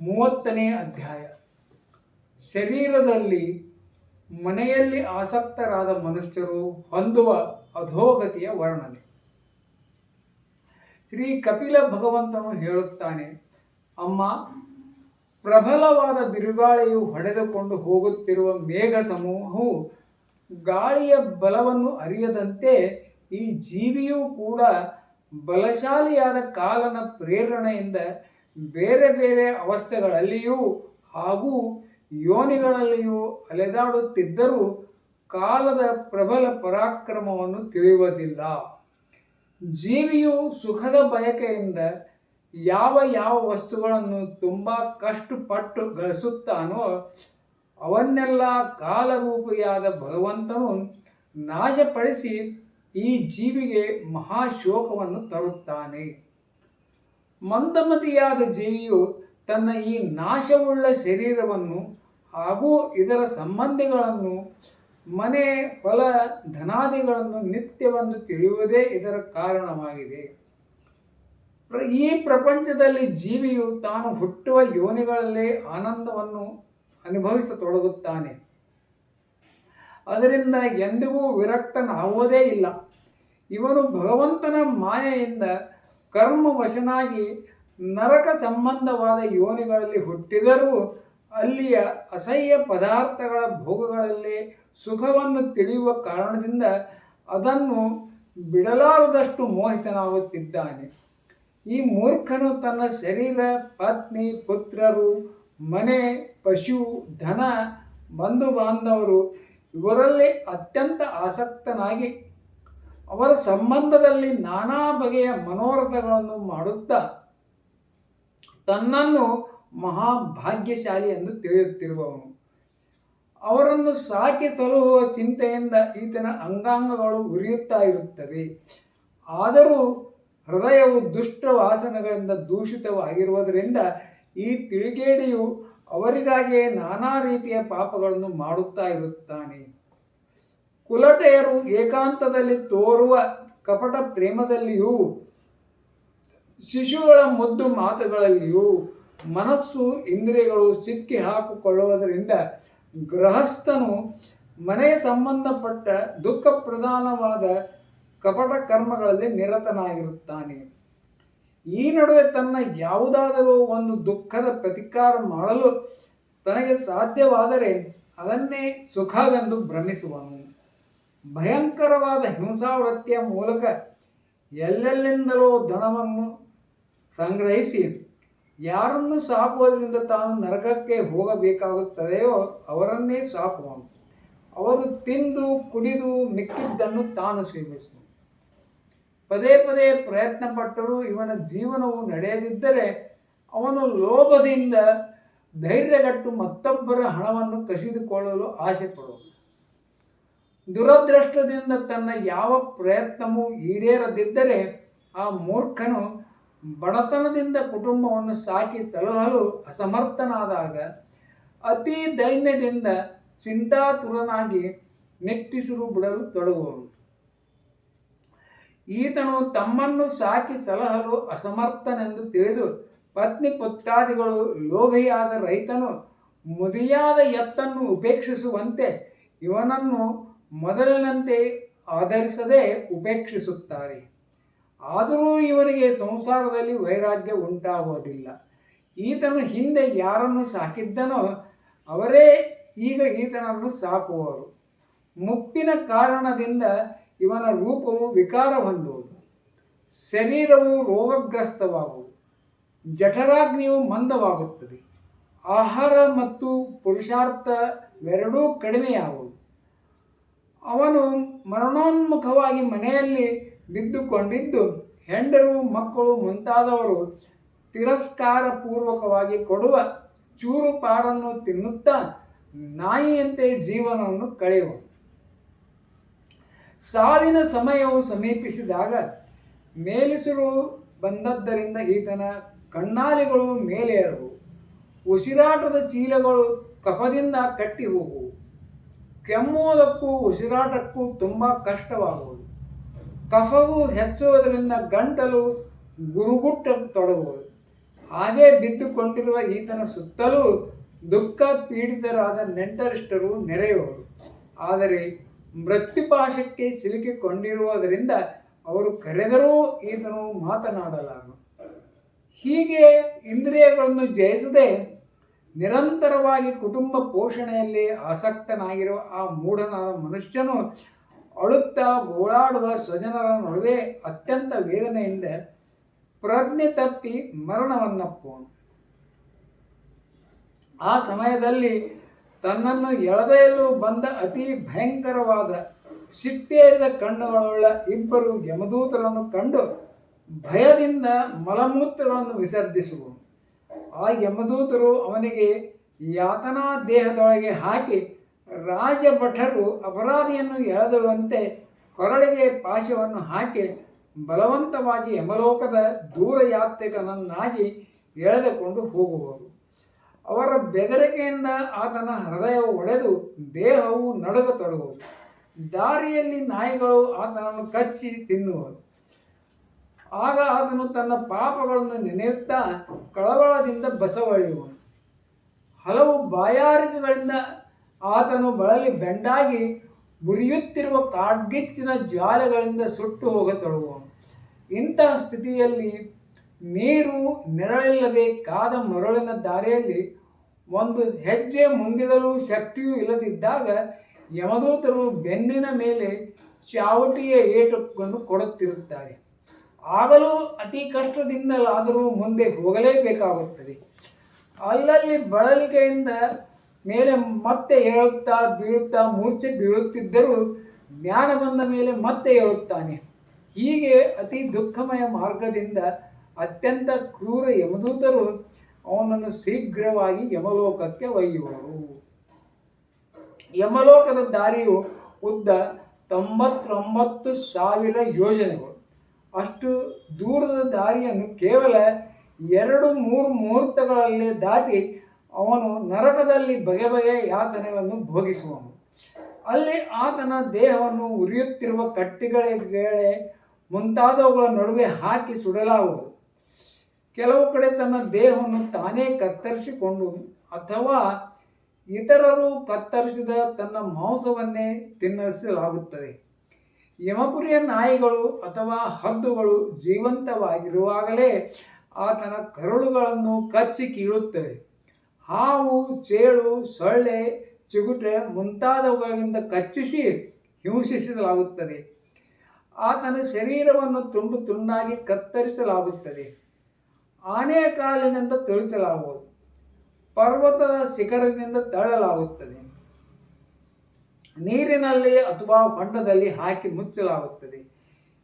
ಮೂವತ್ತನೇ ಅಧ್ಯಾಯ. ಶರೀರದಲ್ಲಿ ಮನೆಯಲ್ಲಿ ಆಸಕ್ತರಾದ ಮನುಷ್ಯರು ಹೊಂದುವ ಅಧೋಗತಿಯ ವರ್ಣನೆ. ಶ್ರೀ ಕಪಿಲ ಭಗವಂತನು ಹೇಳುತ್ತಾನೆ, ಅಮ್ಮ, ಪ್ರಬಲವಾದ ಬಿರುಗಾಳಿಯು ಹೊಡೆದುಕೊಂಡು ಹೋಗುತ್ತಿರುವ ಮೇಘ ಸಮೂಹವು ಗಾಳಿಯ ಬಲವನ್ನು ಅರಿಯದಂತೆ ಈ ಜೀವಿಯೂ ಕೂಡ ಬಲಶಾಲಿಯಾದ ಕಾಲನ ಪ್ರೇರಣೆಯಿಂದ ಬೇರೆ ಬೇರೆ ಅವಸ್ಥೆಗಳಲ್ಲಿಯೂ ಹಾಗೂ ಯೋನಿಗಳಲ್ಲಿಯೂ ಅಲೆದಾಡುತ್ತಿದ್ದರೂ ಕಾಲದ ಪ್ರಬಲ ಪರಾಕ್ರಮವನ್ನು ತಿಳಿಯುವುದಿಲ್ಲ. ಜೀವಿಯು ಸುಖದ ಬಯಕೆಯಿಂದ ಯಾವ ಯಾವ ವಸ್ತುಗಳನ್ನು ತುಂಬ ಕಷ್ಟಪಟ್ಟು ಗಳಿಸುತ್ತಾನೋ ಅವನ್ನೆಲ್ಲ ಕಾಲರೂಪಿಯಾದ ಭಗವಂತನು ನಾಶಪಡಿಸಿ ಈ ಜೀವಿಗೆ ಮಹಾಶೋಕವನ್ನು ತರುತ್ತಾನೆ. ಮಂದಮತಿಯಾದ ಜೀವಿಯು ತನ್ನ ಈ ನಾಶವುಳ್ಳ ಶರೀರವನ್ನು ಹಾಗೂ ಇದರ ಸಂಬಂಧಿಗಳನ್ನು, ಮನೆ, ಹೊಲ, ಧನಾದಿಗಳನ್ನು ನಿತ್ಯವೆಂದು ತಿಳಿಯುವುದೇ ಇದರ ಕಾರಣವಾಗಿದೆ. ಈ ಪ್ರಪಂಚದಲ್ಲಿ ಜೀವಿಯು ತಾನು ಹುಟ್ಟುವ ಯೋನಿಗಳಲ್ಲೇ ಆನಂದವನ್ನು ಅನುಭವಿಸತೊಡಗುತ್ತಾನೆ. ಅದರಿಂದ ಎಂದಿಗೂ ವಿರಕ್ತನಾಗುವುದೇ ಇಲ್ಲ. ಇವನು ಭಗವಂತನ ಮಾಯೆಯಿಂದ ಕರ್ಮವಶನಾಗಿ ನರಕ ಸಂಬಂಧವಾದ ಯೋನಿಗಳಲ್ಲಿ ಹುಟ್ಟಿದರೂ ಅಲ್ಲಿಯ ಅಸಹ್ಯ ಪದಾರ್ಥಗಳ ಭೋಗಗಳಲ್ಲಿ ಸುಖವನ್ನು ತಿಳಿಯುವ ಕಾರಣದಿಂದ ಅದನ್ನು ಬಿಡಲಾರದಷ್ಟು ಮೋಹಿತನಾಗುತ್ತಿದ್ದಾನೆ. ಈ ಮೂರ್ಖನು ತನ್ನ ಶರೀರ, ಪತ್ನಿ, ಪುತ್ರರು, ಮನೆ, ಪಶು, ಧನ ಬಂಧು ಬಾಂಧವರು ಇವರಲ್ಲಿ ಅತ್ಯಂತ ಆಸಕ್ತನಾಗಿ ಅವರ ಸಂಬಂಧದಲ್ಲಿ ನಾನಾ ಬಗೆಯ ಮನೋರಥಗಳನ್ನು ಮಾಡುತ್ತಾ ತನ್ನನ್ನು ಮಹಾಭಾಗ್ಯಶಾಲಿ ಎಂದು ತಿಳಿಯುತ್ತಿರುವವನು. ಅವರನ್ನು ಸಾಕಿ ಸಲಹುವ ಚಿಂತೆಯಿಂದ ಈತನ ಅಂಗಾಂಗಗಳು ಉರಿಯುತ್ತಾ ಇರುತ್ತವೆ. ಆದರೂ ಹೃದಯವು ದುಷ್ಟ ವಾಸನೆಗಳಿಂದ ದೂಷಿತವಾಗಿರುವುದರಿಂದ ಈ ತಿಳಿಗೇಡಿಯು ಅವರಿಗಾಗಿಯೇ ನಾನಾ ರೀತಿಯ ಪಾಪಗಳನ್ನು ಮಾಡುತ್ತಾ ಇರುತ್ತಾನೆ. ಕುಲಟೆಯರು ಏಕಾಂತದಲ್ಲಿ ತೋರುವ ಕಪಟ ಪ್ರೇಮದಲ್ಲಿಯೂ, ಶಿಶುಗಳ ಮುದ್ದು ಮಾತುಗಳಲ್ಲಿಯೂ ಮನಸ್ಸು ಇಂದ್ರಿಯಗಳು ಸಿಕ್ಕಿ ಹಾಕಿಕೊಳ್ಳುವುದರಿಂದ ಗೃಹಸ್ಥನು ಮನೆಗೆ ಸಂಬಂಧಪಟ್ಟ ದುಃಖ ಪ್ರಧಾನವಾದ ಕಪಟ ಕರ್ಮಗಳಲ್ಲಿ ನಿರತನಾಗಿರುತ್ತಾನೆ. ಈ ನಡುವೆ ತನ್ನ ಯಾವುದಾದರೂ ಒಂದು ದುಃಖದ ಪ್ರತಿಕಾರ ಮಾಡಲು ತನಗೆ ಸಾಧ್ಯವಾದರೆ ಅದನ್ನೇ ಸುಖವೆಂದು ಭ್ರಮಿಸುವನು. ಭಯಂಕರವಾದ ಹಿಂಸಾವೃತ್ತಿಯ ಮೂಲಕ ಎಲ್ಲೆಲ್ಲಿಂದಲೋ ಧನವನ್ನು ಸಂಗ್ರಹಿಸಿ ಯಾರನ್ನು ಸಾಕುವುದರಿಂದ ತಾನು ನರಕಕ್ಕೆ ಹೋಗಬೇಕಾಗುತ್ತದೆಯೋ ಅವರನ್ನೇ ಸಾಕುವನು. ಅವರು ತಿಂದು, ಕುಡಿದು, ಮಿಕ್ಕಿದ್ದನ್ನು ತಾನು ಸೇವಿಸುವನು. ಪದೇ ಪದೇ ಪ್ರಯತ್ನ ಪಟ್ಟರೂ ಇವನ ಜೀವನವು ನಡೆಯದಿದ್ದರೆ ಅವನು ಲೋಭದಿಂದ ಧೈರ್ಯಗಟ್ಟು ಮತ್ತೊಬ್ಬರ ಹಣವನ್ನು ಕಸಿದುಕೊಳ್ಳಲು ಆಸೆ ಪಡುವನು ದುರದೃಷ್ಟದಿಂದ ತನ್ನ ಯಾವ ಪ್ರಯತ್ನವೂ ಈಡೇರದಿದ್ದರೆ ಆ ಮೂರ್ಖನು ಬಡತನದಿಂದ ಕುಟುಂಬವನ್ನು ಸಾಕಿ ಸಲಹಲು ಅಸಮರ್ಥನಾದಾಗ ಅತಿ ದೈನ್ಯದಿಂದ ಚಿಂತಾತುರನಾಗಿ ನೆಟ್ಟಿಸಿರು ಬಿಡಲು ತೊಡಗುವರು ಈತನು ತಮ್ಮನ್ನು ಸಾಕಿ ಸಲಹಲು ಅಸಮರ್ಥನೆಂದು ತಿಳಿದು ಪತ್ನಿ ಪುತ್ರಾದಿಗಳು ಲೋಭೆಯಾದ ರೈತನು ಮುದಿಯಾದ ಎತ್ತನ್ನು ಉಪೇಕ್ಷಿಸುವಂತೆ ಇವನನ್ನು ಮೊದಲಿನಂತೆ ಆಧರಿಸದೆ ಉಪೇಕ್ಷಿಸುತ್ತಾರೆ. ಆದರೂ ಇವನಿಗೆ ಸಂಸಾರದಲ್ಲಿ ವೈರಾಗ್ಯ ಉಂಟಾಗುವುದಿಲ್ಲ. ಈತನ ಹಿಂದೆ ಯಾರನ್ನು ಸಾಕಿದ್ದನೋ ಅವರೇ ಈಗ ಈತನನ್ನು ಸಾಕುವರು. ಮುಪ್ಪಿನ ಕಾರಣದಿಂದ ಇವನ ರೂಪವು ವಿಕಾರ ಹೊಂದುವುದು. ಶರೀರವು ರೋಗಗ್ರಸ್ತವಾಗುವುದು. ಜಠರಾಗ್ನಿಯು ಮಂದವಾಗುತ್ತದೆ. ಆಹಾರ ಮತ್ತು ಪುರುಷಾರ್ಥ ಎರಡೂ ಕಡಿಮೆಯಾಗುವುದು. ಅವನು ಮರಣೋನ್ಮುಖವಾಗಿ ಮನೆಯಲ್ಲಿ ಬಿದ್ದುಕೊಂಡಿದ್ದು. ಹೆಂಡರು, ಮಕ್ಕಳು ಮುಂತಾದವರು ತಿರಸ್ಕಾರಪೂರ್ವಕವಾಗಿ ಕೊಡುವ ಚೂರು ಪಾರನ್ನು ತಿನ್ನುತ್ತಾ ನಾಯಿಯಂತೆ ಜೀವನವನ್ನು ಕಳೆಯುವ. ಸಾವಿನ ಸಮಯವು ಸಮೀಪಿಸಿದಾಗ ಮೇಲಿಸಿರು ಬಂದದ್ದರಿಂದ ಈತನ ಕಣ್ಣಾಲಿಗಳು ಮೇಲೇರವು. ಉಸಿರಾಟದ ಚೀಲಗಳು ಕಫದಿಂದ ಕಟ್ಟಿ ಹೋಗುವು. ಕೆಮ್ಮುವುದಕ್ಕೂ ಉಸಿರಾಟಕ್ಕೂ ತುಂಬ ಕಷ್ಟವಾಗುವುದು. ಕಫವು ಹೆಚ್ಚುವುದರಿಂದ ಗಂಟಲು ಗುರುಗುಟ್ಟ ತೊಡಗುವುದು. ಹಾಗೆ ಬಿದ್ದುಕೊಂಡಿರುವ ಈತನ ಸುತ್ತಲೂ ದುಃಖ ಪೀಡಿತರಾದ ನೆಂಟರಿಷ್ಟರು ನೆರೆಯುವರು. ಆದರೆ ಮೃತ್ಯುಪಾಶಕ್ಕೆ ಸಿಲುಕಿಕೊಂಡಿರುವುದರಿಂದ ಅವರು ಕರೆದರೂ ಈತನು ಮಾತನಾಡಲಾರನು ಹೀಗೆ ಇಂದ್ರಿಯಗಳನ್ನು ಜಯಿಸದೆ ನಿರಂತರವಾಗಿ ಕುಟುಂಬ ಪೋಷಣೆಯಲ್ಲಿ ಆಸಕ್ತನಾಗಿರುವ ಆ ಮೂಢನಾದ ಮನುಷ್ಯನು ಅಳುತ್ತಾ ಗೋಳಾಡುವ ಸ್ವಜನರ ನಡುವೆ ಅತ್ಯಂತ ವೇದನೆಯಿಂದ ಪ್ರಜ್ಞೆ ತಪ್ಪಿ ಮರಣವನ್ನಪ್ಪೋನು ಆ ಸಮಯದಲ್ಲಿ ತನ್ನನ್ನು ಎಳೆದೆಯಲು ಬಂದ ಅತಿ ಭಯಂಕರವಾದ ಸಿಟ್ಟೇರಿದ ಕಣ್ಣುಗಳುಳ್ಳ ಇಬ್ಬರು ಯಮದೂತರನ್ನು ಕಂಡು ಭಯದಿಂದ ಮಲಮೂತ್ರಗಳನ್ನು ವಿಸರ್ಜಿಸುವನು. ಆ ಯಮದೂತರು ಅವನಿಗೆ ಯಾತನಾ ದೇಹದೊಳಗೆ ಹಾಕಿ ರಾಜಭಟರು ಅಪರಾಧಿಯನ್ನು ಎಳೆದುವಂತೆ ಕೊರಳಿಗೆ ಪಾಶವನ್ನು ಹಾಕಿ ಬಲವಂತವಾಗಿ ಯಮಲೋಕದ ದೂರ ಯಾತ್ರಿಕನನ್ನಾಗಿ ಎಳೆದುಕೊಂಡು ಹೋಗುವರು. ಅವರ ಬೆದರಿಕೆಯಿಂದ ಆತನ ಹೃದಯವು ಒಡೆದು ದೇಹವು ನಡೆದು ತೊಡಗುವುದು ದಾರಿಯಲ್ಲಿ ನಾಯಿಗಳು ಆತನನ್ನು ಕಚ್ಚಿ ತಿನ್ನುವರು. ಆಗ ಆತನು ತನ್ನ ಪಾಪಗಳನ್ನು ನೆನೆಯುತ್ತಾ ಕಳವಳದಿಂದ ಬಸವಳಿಯುವನು. ಹಲವು ಬಾಯಾರಿಕೆಗಳಿಂದ ಆತನು ಬಳಲಿ ಬೆಂಡಾಗಿ ಮುರಿಯುತ್ತಿರುವ ಕಾಡ್ಗಿಚ್ಚಿನ ಜಾಲಗಳಿಂದ ಸುಟ್ಟು ಹೋಗತೊಡಗುವನು ಇಂತಹ ಸ್ಥಿತಿಯಲ್ಲಿ ನೀರು ನೆರಳಿಲ್ಲದೆ ಕಾದ ಮರಳಿನ ದಾರಿಯಲ್ಲಿ ಒಂದು ಹೆಜ್ಜೆ ಮುಂದಿಡಲು ಶಕ್ತಿಯೂ ಇಲ್ಲದಿದ್ದಾಗ ಯಮದೂತರು ಬೆನ್ನಿನ ಮೇಲೆ ಚಾವಟಿಯ ಏಟುಕೊಂಡು ಕೊಡುತ್ತಿರುತ್ತಾರೆ. ಆಗಲೂ ಅತಿ ಕಷ್ಟದಿಂದಲಾದರೂ ಮುಂದೆ ಹೋಗಲೇಬೇಕಾಗುತ್ತದೆ. ಅಲ್ಲಲ್ಲಿ ಬಳಲಿಕೆಯಿಂದ ಮೇಲೆ ಮತ್ತೆ ಹೇಳುತ್ತಾ ಬೀಳುತ್ತಾ ಮೂರ್ಛೆ ಬೀಳುತ್ತಿದ್ದರೂ ಜ್ಞಾನ ಬಂದ ಮೇಲೆ ಮತ್ತೆ ಹೇಳುತ್ತಾನೆ. ಹೀಗೆ ಅತಿ ದುಃಖಮಯ ಮಾರ್ಗದಿಂದ ಅತ್ಯಂತ ಕ್ರೂರ ಯಮದೂತರು ಅವನನ್ನು ಶೀಘ್ರವಾಗಿ ಯಮಲೋಕಕ್ಕೆ ಒಯ್ಯುವರು. ಯಮಲೋಕದ ದಾರಿಯು ಉದ್ದ ತೊಂಬತ್ತೊಂಬತ್ತು ಸಾವಿರ ಯೋಜನೆಗಳು. ಅಷ್ಟು ದೂರದ ದಾರಿಯನ್ನು ಕೇವಲ ಎರಡು ಮೂರು ಮುಹೂರ್ತಗಳಲ್ಲಿ ದಾಟಿ ಅವನು ನರಕದಲ್ಲಿ ಬಗೆ ಬಗೆಯ ಯಾತನೆಗಳನ್ನು ಭೋಗಿಸುವನು. ಅಲ್ಲಿ ಆತನ ದೇಹವನ್ನು ಉರಿಯುತ್ತಿರುವ ಕಟ್ಟಿಗಳಿಗೆ ಮುಂತಾದವುಗಳ ನಡುವೆ ಹಾಕಿ ಸುಡಲಾಗುವುದು. ಕೆಲವು ಕಡೆ ತನ್ನ ದೇಹವನ್ನು ತಾನೇ ಕತ್ತರಿಸಿಕೊಂಡು ಅಥವಾ ಇತರರು ಕತ್ತರಿಸಿದ ತನ್ನ ಮಾಂಸವನ್ನೇ ತಿನ್ನಿಸಲಾಗುತ್ತದೆ ಯಮಪುರಿಯ ನಾಯಿಗಳು ಅಥವಾ ಹದ್ದುಗಳು ಜೀವಂತವಾಗಿರುವಾಗಲೇ ಆತನ ಕರುಳುಗಳನ್ನು ಕಚ್ಚಿ ಕೀಳುತ್ತವೆ. ಹಾವು, ಚೇಳು, ಸೊಳ್ಳೆ, ಚಿಗುಟೆ ಮುಂತಾದವುಗಳಿಂದ ಕಚ್ಚಿಸಿ ಹಿಂಸಿಸಲಾಗುತ್ತದೆ. ಆತನ ಶರೀರವನ್ನು ತುಂಡು ತುಂಡಾಗಿ ಕತ್ತರಿಸಲಾಗುತ್ತದೆ. ಆನೆಯ ಕಾಲಿನಿಂದ ತಿಳಿಸಲಾಗುವುದು. ಪರ್ವತದ ಶಿಖರದಿಂದ ತಳ್ಳಲಾಗುತ್ತದೆ. ನೀರಿನಲ್ಲಿ ಅಥವಾ ಹೊಂಡದಲ್ಲಿ ಹಾಕಿ ಮುಚ್ಚಲಾಗುತ್ತದೆ.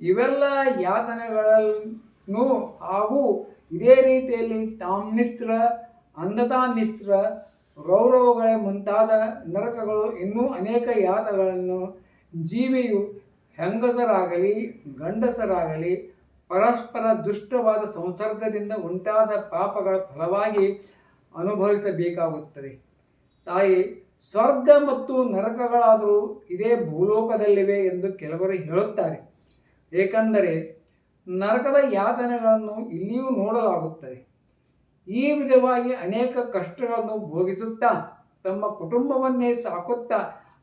ಇವೆಲ್ಲ ಯಾತನೆಗಳನ್ನು ಹಾಗೂ ಇದೇ ರೀತಿಯಲ್ಲಿ ತಾಮ್ಮಿಶ್ರ ಅಂಧತಾಮಿಶ್ರ ರೌರವಗಳ ಮುಂತಾದ ನರಕಗಳು ಇನ್ನೂ ಅನೇಕ ಯಾತಗಳನ್ನು ಜೀವಿಯು ಹೆಂಗಸರಾಗಲಿ, ಗಂಡಸರಾಗಲಿ, ಪರಸ್ಪರ ದುಷ್ಟವಾದ ಸಂಸರ್ಗದಿಂದ ಉಂಟಾದ ಪಾಪಗಳ ಫಲವಾಗಿ ಅನುಭವಿಸಬೇಕಾಗುತ್ತದೆ. ತಾಯಿ ಸ್ವರ್ಗ ಮತ್ತು ನರಕಗಳಾದರೂ ಇದೇ ಭೂಲೋಕದಲ್ಲಿವೆ ಎಂದು ಕೆಲವರು ಹೇಳುತ್ತಾರೆ. ಏಕೆಂದರೆ ನರಕದ ಯಾತನೆಗಳನ್ನು ಇಲ್ಲಿಯೂ ನೋಡಲಾಗುತ್ತದೆ. ಈ ವಿಧವಾಗಿ ಅನೇಕ ಕಷ್ಟಗಳನ್ನು ಭೋಗಿಸುತ್ತಾ, ತಮ್ಮ ಕುಟುಂಬವನ್ನೇ ಸಾಕುತ್ತಾ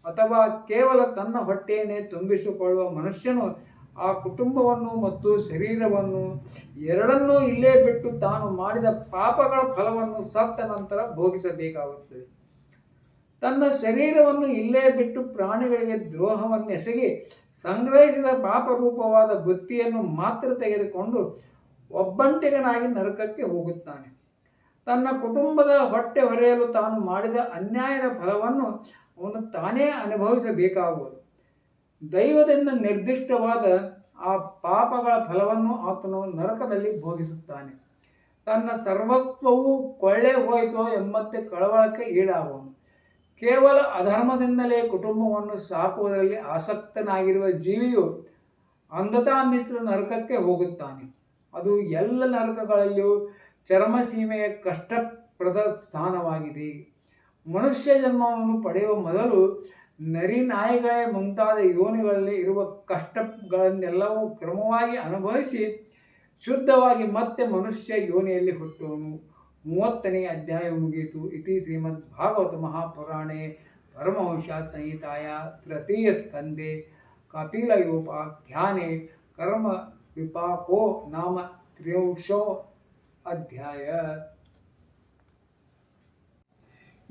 ಅಥವಾ ಕೇವಲ ತನ್ನ ಹೊಟ್ಟೆಯನ್ನೇ ತುಂಬಿಸಿಕೊಳ್ಳುವ ಮನುಷ್ಯನು ಆ ಕುಟುಂಬವನ್ನು ಮತ್ತು ಶರೀರವನ್ನು ಎರಡನ್ನೂ ಇಲ್ಲೇ ಬಿಟ್ಟು ತಾನು ಮಾಡಿದ ಪಾಪಗಳ ಫಲವನ್ನು ಸತ್ತ ನಂತರ ಭೋಗಿಸಬೇಕಾಗುತ್ತದೆ. ತನ್ನ ಶರೀರವನ್ನು ಇಲ್ಲೇ ಬಿಟ್ಟು ಪ್ರಾಣಿಗಳಿಗೆ ದ್ರೋಹವನ್ನು ಎಸಗಿ ಸಂಗ್ರಹಿಸಿದ ಪಾಪರೂಪವಾದ ವೃತ್ತಿಯನ್ನು ಮಾತ್ರ ತೆಗೆದುಕೊಂಡು ಒಬ್ಬಂಟಿಗನಾಗಿ ನರಕಕ್ಕೆ ಹೋಗುತ್ತಾನೆ. ತನ್ನ ಕುಟುಂಬದ ಹೊಟ್ಟೆ ಹೊರೆಯಲು ತಾನು ಮಾಡಿದ ಅನ್ಯಾಯದ ಫಲವನ್ನು ಅವನು ತಾನೇ ಅನುಭವಿಸಬೇಕಾಗುವುದು. ದೈವದಿಂದ ನಿರ್ದಿಷ್ಟವಾದ ಆ ಪಾಪಗಳ ಫಲವನ್ನು ಆತನು ನರಕದಲ್ಲಿ ಭೋಗಿಸುತ್ತಾನೆ. ತನ್ನ ಸರ್ವಸ್ವವು ಕೊಳ್ಳೆ ಹೋಯಿತೋ ಎಂಬಂತೆ ಕಳವಳಕ್ಕೆ ಈಡಾಗುವನು. ಕೇವಲ ಅಧರ್ಮದಿಂದಲೇ ಕುಟುಂಬವನ್ನು ಸಾಕುವುದರಲ್ಲಿ ಆಸಕ್ತನಾಗಿರುವ ಜೀವಿಯು ಅಂಧತಾ ಮಿಶ್ರ ನರಕಕ್ಕೆ ಹೋಗುತ್ತಾನೆ. ಅದು ಎಲ್ಲ ನರಕಗಳಲ್ಲಿಯೂ ಚರ್ಮಸೀಮೆಯ ಕಷ್ಟಪ್ರದ ಸ್ಥಾನವಾಗಿದೆ. ಮನುಷ್ಯ ಜನ್ಮವನ್ನು ಪಡೆಯುವ ಮೊದಲು ನರಿ ನಾಯಿಗಳೇ ಮುಂತಾದ ಯೋನಿಗಳಲ್ಲಿ ಇರುವ ಕಷ್ಟಗಳನ್ನೆಲ್ಲವೂ ಕ್ರಮವಾಗಿ ಅನುಭವಿಸಿ ಶುದ್ಧವಾಗಿ ಮತ್ತೆ ಮನುಷ್ಯ ಯೋನಿಯಲ್ಲಿ ಹುಟ್ಟುವನು. ಮೂವತ್ತನೇ ಅಧ್ಯಾಯ ಮುಗಿಯಿತು. ಇತಿ ಶ್ರೀಮದ್ ಭಾಗವತ ಮಹಾಪುರಾಣೆ ಪರಮಹಂಶ ಸಂಹಿತಾಯ ತೃತೀಯ ಸ್ಕಂದೆ ಕಪಿಲಯೋಪಾಖ್ಯಾನೆ ಕರ್ಮ ವಿಪಾಕೋ ನಾಮ ತ್ರಿವಂಶೋ ಅಧ್ಯಾಯ.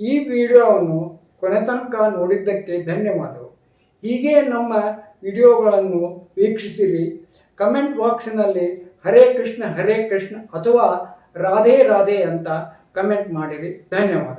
ಈ ವಿಡಿಯೋವನ್ನು ಕೊನೆ ತನಕ ನೋಡಿದ್ದಕ್ಕೆ ಧನ್ಯವಾದಗಳು. ಹೀಗೆ ನಮ್ಮ ವಿಡಿಯೋಗಳನ್ನು ವೀಕ್ಷಿಸಿರಿ. ಕಮೆಂಟ್ ಬಾಕ್ಸ್ನಲ್ಲಿ ಹರೇ ಕೃಷ್ಣ ಹರೇ ಕೃಷ್ಣ ಅಥವಾ ರಾಧೆ ರಾಧೇ ಅಂತ ಕಮೆಂಟ್ ಮಾಡಿರಿ. ಧನ್ಯವಾದ.